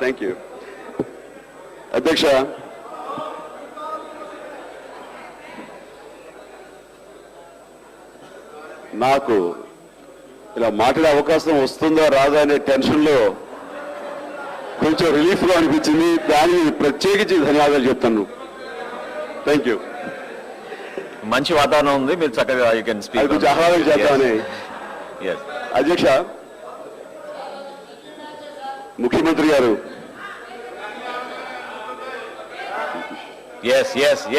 Thank you అధ్యక్ష నాకు ఇలా మాట్లాడే అవకాశం వస్తుందా రాదా అనే టెన్షన్లో కొంచెం రిలీఫ్గా అనిపించింది. దానికి ప్రత్యేకించి ధన్యవాదాలు చెప్తాను. థ్యాంక్ యూ మంచి వాతావరణం ఉంది. మీరు చక్కగా యూ కెన్ అది కొంచెం ఆహ్లాదం చేద్దామని. అధ్యక్ష ముఖ్యమంత్రి గారు.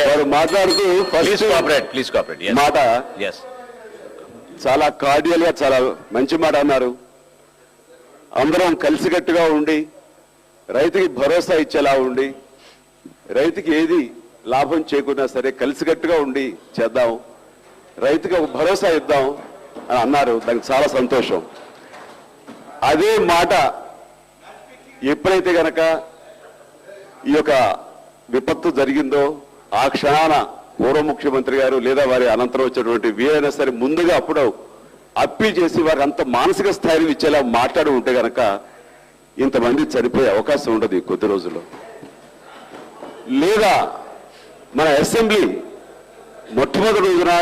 వారు మాట్లాడుతూ please first cooperate please cooperate మాట? చాలా కార్డియల్గా చాలా మంచి మాట అన్నారు. అందరం కలిసికట్టుగా ఉండి రైతుకి భరోసా ఇచ్చేలా ఉండి రైతుకి ఏది లాభం చేకున్నా సరే కలిసికట్టుగా ఉండి చేద్దాం రైతుకి ఒక భరోసా ఇద్దాం అని అన్నారు. దానికి చాలా సంతోషం. అదే మాట ఎప్పుడైతే గనక ఈ యొక్క విపత్తు జరిగిందో ఆ క్షణాన పూర్వ ముఖ్యమంత్రి గారు లేదా వారి అనంతరం వచ్చేటువంటి వీరైనా సరే ముందుగా అప్పుడు అప్పీల్ చేసి వారికి అంత మానసిక స్థాయిని ఇచ్చేలా మాట్లాడి ఉంటే గనక ఇంతమంది చనిపోయే అవకాశం ఉండదు ఈ కొద్ది రోజుల్లో. లేదా మన అసెంబ్లీ మొట్టమొదటి రోజున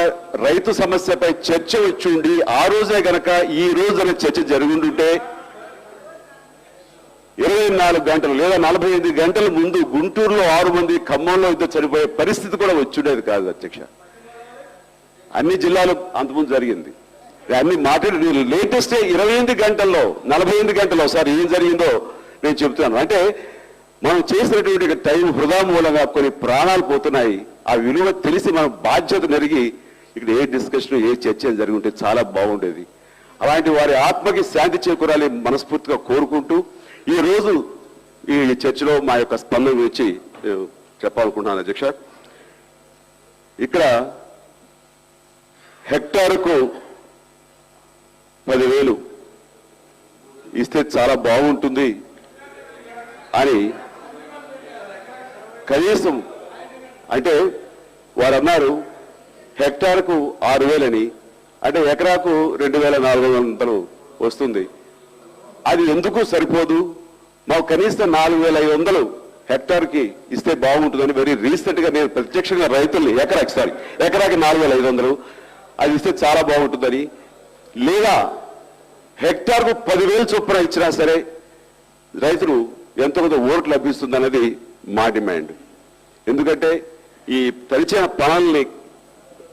రైతు సమస్యపై చర్చ వచ్చి ఉండి ఆ రోజే గనక ఈ రోజున చర్చ జరుగుంటుంటే ఇరవై నాలుగు గంటలు లేదా నలభై ఐదు గంటల ముందు గుంటూరులో ఆరు మంది ఖమ్మంలో ఇద్దరు చనిపోయే పరిస్థితి కూడా వచ్చుండేది కాదు అధ్యక్ష. అన్ని జిల్లాలు అంతకుముందు జరిగింది. అన్ని మాట్లాడి లేటెస్ట్ ఇరవై ఎనిమిది గంటల్లో నలభై ఎనిమిది గంటల్లో ఒకసారి ఏం జరిగిందో నేను చెప్తున్నాను అంటే మనం చేసినటువంటి టైం వృధా మూలంగా కొన్ని ప్రాణాలు పోతున్నాయి. ఆ విలువ తెలిసి మనం బాధ్యత నెరిగి ఇక్కడ ఏ డిస్కషన్ ఏ చర్చ జరిగి ఉంటే చాలా బాగుండేది. అలాంటి వారి ఆత్మకి శాంతి చేకూరాలి మనస్ఫూర్తిగా కోరుకుంటూ ఈ రోజు ఈ చర్చలో మా యొక్క స్పందన గురించి నేను చెప్పాలనుకుంటున్నాను అధ్యక్ష. ఇక్కడ హెక్టార్కు పదివేలు ఇస్తే చాలా బాగుంటుంది అని కనీసం అంటే వారు అన్నారు హెక్టార్కు ఆరు వేలని అంటే ఎకరాకు రెండు వేల నాలుగు వందలు వస్తుంది. అది ఎందుకు సరిపోదు? మాకు కనీసం నాలుగు వేల ఐదు వందలు హెక్టార్కి ఇస్తే బాగుంటుందని వెరీ రీసెంట్గా నేను ప్రత్యక్షంగా రైతుల్ని ఎకరాకి సారీ ఎకరాకి నాలుగు వేల ఐదు వందలు. అది ఇస్తే చాలా బాగుంటుందని. లేదా హెక్టార్కు పదివేలు చొప్పున ఇచ్చినా సరే రైతులు ఎంతమంది ఓట్లు లభిస్తుంది అనేది మా డిమాండ్. ఎందుకంటే ఈ తలిచిన పనుల్ని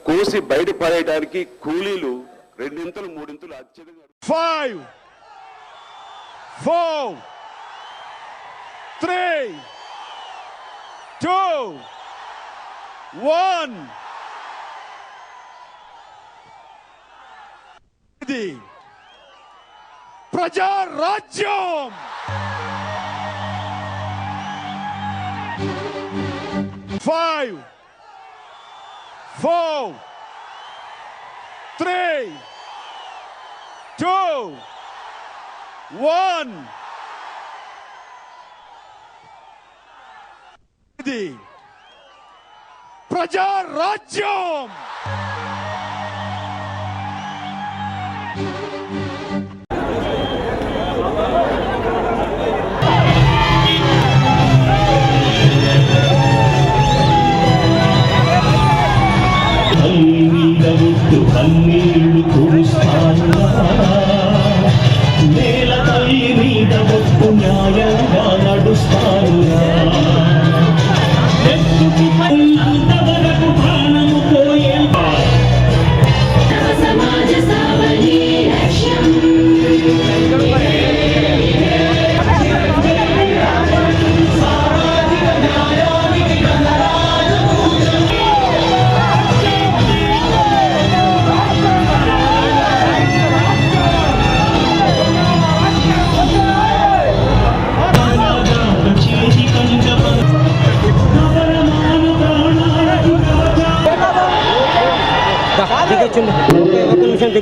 కోసి బయట పడేయడానికి కూలీలు రెండింతలు మూడింతలు అత్యధిక five four three, two, one. ఇది Praja Rajyam five four three two, one. ఇది ప్రజా రాజ్యం కన్నీడవుతూ కన్నీళ్లు కురుస్తానురా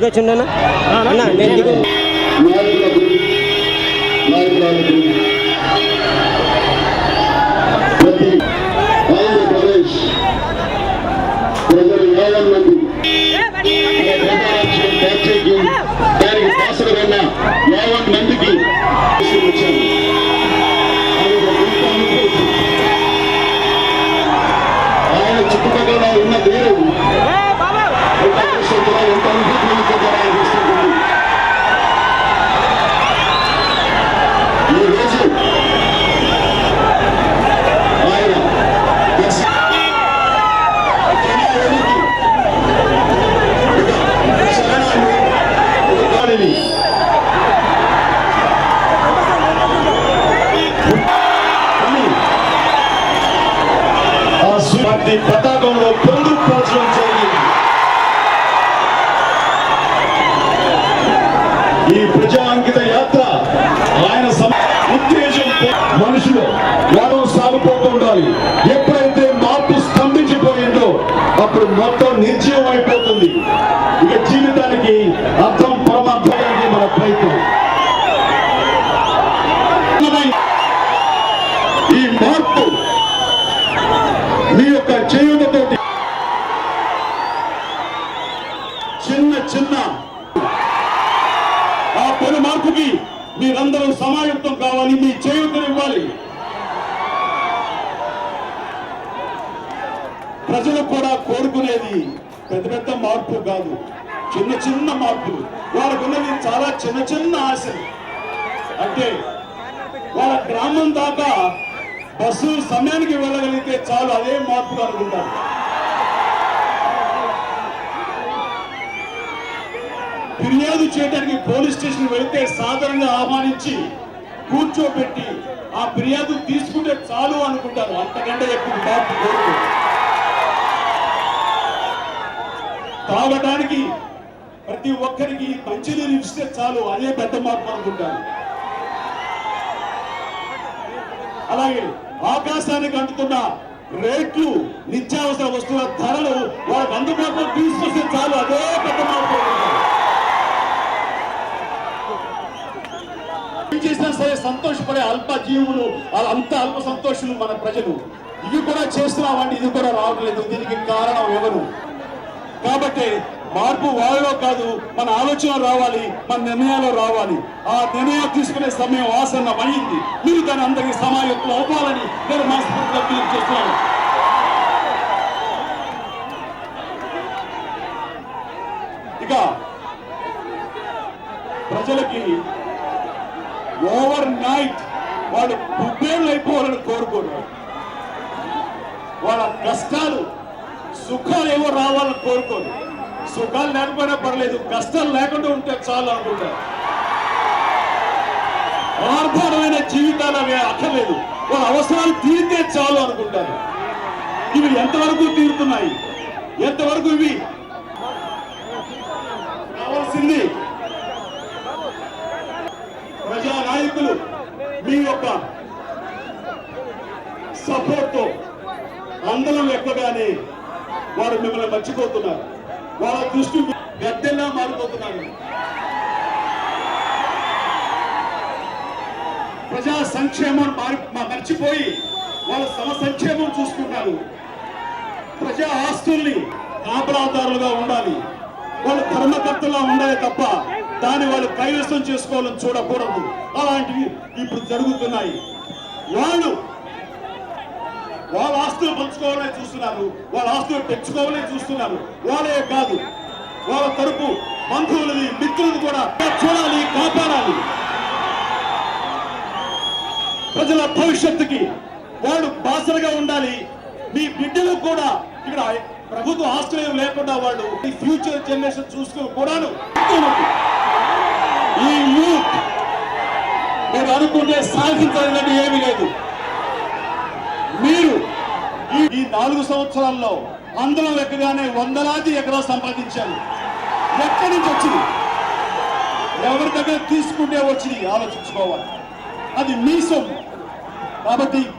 దిగొచ్చు అన్నా నేను దిగు. మందికి ఆయన చుట్టుపక్కల ఉన్న దేవుడు ఈ ప్రజా అంకిత యాత్ర ఆయన సమ- ఉత్తేజం మనుషులు గౌరవం సాగిపోతూ ఉండాలి. ఎప్పుడైతే మార్పు స్తంభించిపోయిందో అప్పుడు మొత్తం నిర్జీవం అయిపోతుంది ఇక జీవితానికి అర్థం పరమార్థానికి మన ప్రయత్నం ఈ మార్పు మీ యొక్క చేయులతోటి చిన్న చిన్న ఆ పని మార్పుకి మీరందరూ సమాయత్తం కావాలి ఇవ్వాలి. ప్రజలు కూడా కోరుకునేది పెద్ద పెద్ద మార్పు కాదు. చిన్న చిన్న మార్పులు. వాళ్ళకు ఉన్నది చాలా చిన్న చిన్న ఆశలు. అంటే వాళ్ళ గ్రామం దాకా బస్సు సమయానికి వెళ్ళగలిగితే చాలు అదే మార్పు అనుకుంటారు. ఫిర్యాదు చేయడానికి పోలీస్ స్టేషన్ వెళితే సాధారణంగా ఆహ్వానించి కూర్చోబెట్టి ఆ ఫిర్యాదు తీసుకుంటే చాలు అనుకుంటారు అంతకంటే ఎక్కువ మార్పు కోరుకు తాగడానికి ప్రతి ఒక్కరికి మంచినీరు ఇస్తే చాలు. అదే పెద్ద మార్పు అనుకుంటారు అలాగే ఆకాశానికి అంటుతున్న రేట్లు నిత్యావసర వస్తువుల ధరలు వాళ్ళకి అందుబాటులో తీసుకొస్తే చాలు. అదే పెద్ద మార్పు అనుకుంటారు. ఏం చేసినా సరే సంతోషపడే అల్ప జీవులు అంత అల్ప సంతోషులు మన ప్రజలు. ఇవి కూడా చేస్తున్నామండి ఇది కూడా రావట్లేదు. దీనికి కారణం ఎవరు? కాబట్టి మార్పు వారిలో కాదు మన ఆలోచన రావాలి మన నిర్ణయాలు రావాలి. ఆ నిర్ణయం తీసుకునే సమయం ఆసన్నమైంది. మీరు దాని అందరికీ సమాయత్తులు అవ్వాలని నేను మనస్ఫూర్తిగా చేస్తున్నాను వాళ్ళు బుబ్బేళ్ళు అయిపోవాలని కోరుకోరు. వాళ్ళ కష్టాలు సుఖాలు ఏవో రావాలని కోరుకోరు. సుఖాలు లేకపోయినా పర్లేదు కష్టాలు లేకుండా ఉంటే చాలు అనుకుంటారు ఆర్భాటమైన జీవితాలు అవి అక్కర్లేదు. వాళ్ళ అవసరాలు తీరితే చాలు అనుకుంటారు. ఇవి ఎంతవరకు తీరుతున్నాయి? ఎంతవరకు ఇవి కావాల్సింది ప్రజా నాయకులు మీ యొక్క సపోర్ట్ అందరం ఎక్కగానే వారు మిమ్మల్ని మర్చిపోతున్నారు. వాళ్ళ దృష్టి గద్దెల్లా మారిపోతున్నారు. ప్రజా సంక్షేమం మారి మర్చిపోయి వాళ్ళ సమ సంక్షేమం చూసుకుంటారు. ప్రజా ఆస్తుల్ని కాపలాదారులుగా ఉండాలి. వాళ్ళు ధర్మకర్తలా ఉండాలి తప్ప దాన్ని వాళ్ళు కైవసం చేసుకోవాలని చూడకూడదు. అలాంటివి ఇప్పుడు జరుగుతున్నాయి. వాళ్ళు వాళ్ళ ఆస్తులు పంచుకోవాలని చూస్తున్నారు. వాళ్ళ ఆస్తులు పెంచుకోవాలని చూస్తున్నారు. వాళ్ళే కాదు వాళ్ళ తరపు బంధువులని మిత్రులను కూడా చూడాలి కాపాడాలి. ప్రజల భవిష్యత్తుకి వాళ్ళు బాసరగా ఉండాలి. మీ బిడ్డలు కూడా ఇక్కడ ప్రభుత్వ ఆశ్రయం లేకుండా వాళ్ళు ఫ్యూచర్ జనరేషన్ చూసుకుని కూడాను ఈ యూత్ మీరు అనుకుంటే సాధించాలంటే ఏమీ లేదు. మీరు ఈ- నాలుగు సంవత్సరాల్లో అందరం లెక్కగానే వందలాది ఎకరాలు సంపాదించారు. ఎక్కడి నుంచి వచ్చింది? ఎవరి దగ్గర తీసుకుంటే వచ్చింది? ఆలోచించుకోవాలి. అది మీ సొమ్ము. కాబట్టి